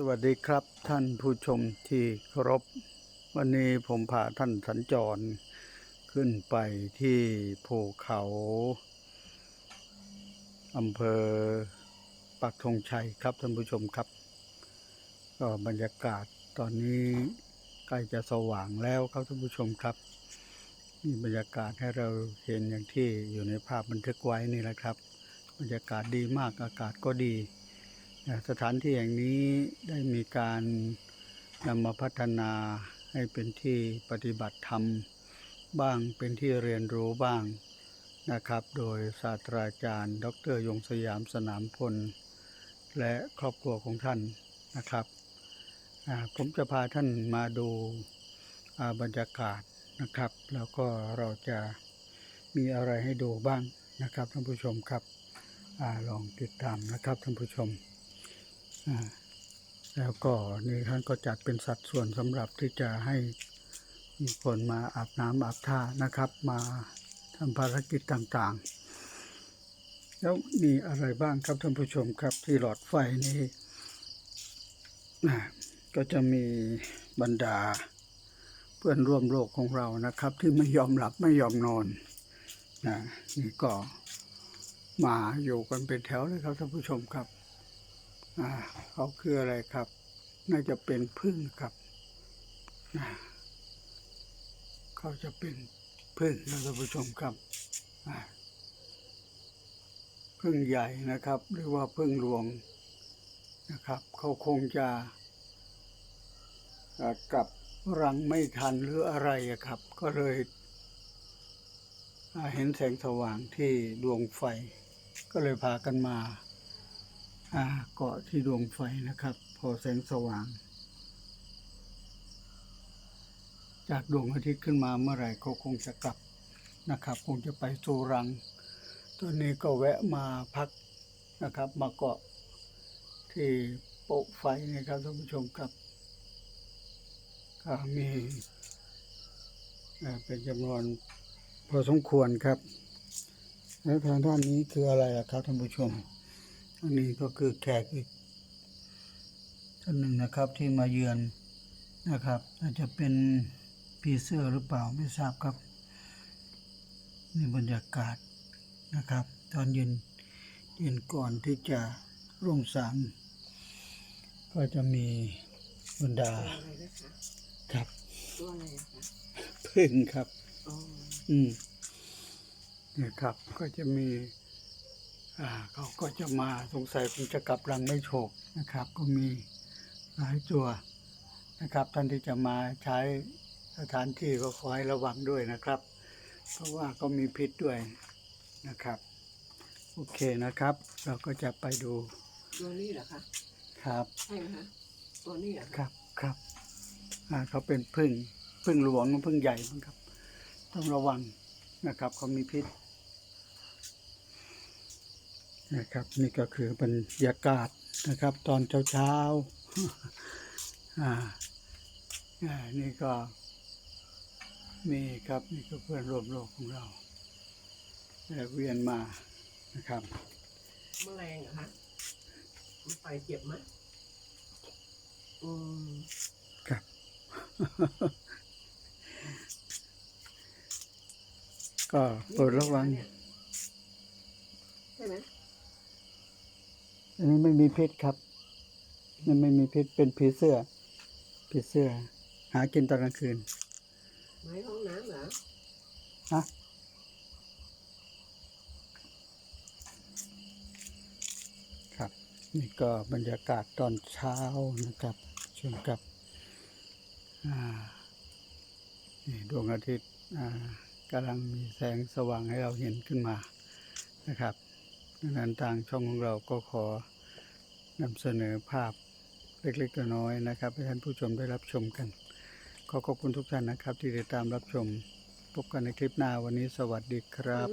สวัสดีครับท่านผู้ชมที่เคารพ วันนี้ผมพาท่านสัญจร ขึ้นไปที่ภูเขาอำเภอปักธงชัยครับท่านผู้ชมครับ ก็บรรยากาศตอนนี้ใกล้จะสว่างแล้วครับท่านผู้ชมครับมีบรรยากาศให้เราเห็นอย่างที่อยู่ในภาพบันทึกไว้นี่แหละครับ บรรยากาศดีมากอากาศก็ดี สถานที่แห่งนี้ได้มีการนำมาพัฒนาให้เป็นที่ปฏิบัติธรรม บ้างเป็นที่เรียนรู้บ้างนะครับ โดยศาสตราจารย์ ดรยงสยามสนามพล และครอบครัวของท่านนะครับ ผมจะพาท่านมาดูาบรรยากาศนะครับ แล้วก็เราจะมีอะไรให้ดูบ้างนะครับท่านผู้ชมครับอลองติดตามนะครับท่านผู้ชม แล้วก็นี่ท่านก็จัดเป็นสัดส่วนสำหรับที่จะให้มีคนมาอาบน้ำอาบท่านะครับ มาทำภารกิจต่างๆ แล้วมีอะไรบ้างครับท่านผู้ชมครับที่หลอดไฟนี้อ่ก็จะมีบรรดาเพื่อนร่วมโลกของเรานะครับ ที่ไม่ยอมหลับไม่ยอมนอนนะนี่ก็มาอยู่กันเป็นแถวเลยครับท่านผู้ชมครับ เขาคืออะไรครับ น่าจะเป็นพึ่งครับเขาจะเป็นพึ่งนะท่านผู้ชมครับพึ่งใหญ่นะครับ หรือว่าพึ่งหลวงนะครับ เขาคงจะกลับรังไม่ทันหรืออะไระครับ ก็เลยเห็นแสงสว่างที่ดวงไฟ ก็เลยพากันมา เกาะที่ดวงไฟนะครับ พอแสงสว่าง จากดวงอาทิตย์ขึ้นมาเมื่อไหร่เขาคงจะกลับนะครับ คงจะไปสูรังตอนนี้ก็แวะมาพักนะครับ มาเกาะที่โปะไฟนะครับท่านผู้ชมครับก็มีเป็นจำนวนพอสมควรครับ แล้วทางด้านนี้คืออะไรล่ะครับท่านผู้ชม อันนี้ก็คือแขกอีกท่านหนึ่งนะครับที่มาเยือนนะครับ อาจจะเป็นผีเสื้อหรือเปล่าไม่ทราบครับนี่บรรยากาศนะครับ ตอนเย็นเย็นก่อนที่จะร่วงสางก็จะมีบรรดาตัวอะไรนะคะครับตัวอะไรอะคะพึ่งครับอ๋ออืมเนี่ยครับ ก็จะมีอ่า เขาก็จะมาสงสัยคงจะกลับรังไม่โฉกนะครับ ก็มีหลายตัวนะครับ ท่านที่จะมาใช้สถานที่ก็ขอให้ระวังด้วยนะครับ เพราะว่าก็มีพิษด้วยนะครับโอเคนะครับ เราก็จะไปดูตัวนี้เหรอคะครับใช่ไหมคะตัวนี้เหรอครับครับอ่าเขาเป็นพึ่งพึ่งหลวงพึ่งใหญ่มั้งครับ ต้องระวังนะครับเขามีพิษ นะครับ นี่ก็คือบรรยากาศนะครับ ตอนเช้าเช้าๆอ่าอ่านี่ก็มีครับนี่ก็เพื่อนร่วมโลกของเราแวะเวียนมานะครับแมลงเหรอคะมันไปเจ็บไหมอืมครับ ก็โปรดระวังใช่ไหม อันนี้ไม่มีพิษครับมันไม่มีพิษเป็นผีเสื้อผีเสื้อ หากินตอนกลางคืนไม้ห้องน้ำเหรอฮะครับนี่ก็บรรยากาศตอนเช้านะครับชมกับอ่านี่ดวงอาทิตย์อ่ากำลังมีแสงสว่างให้เราเห็นขึ้นมานะครับดังนั้นทางช่องของเราก็ขอ นำเสนอภาพเล็กๆน้อยๆนะครับ ให้ท่านผู้ชมได้รับชมกัน ขอขอบคุณทุกท่านนะครับ ที่ติดตามรับชม พบกันในคลิปหน้าวันนี้สวัสดีครับ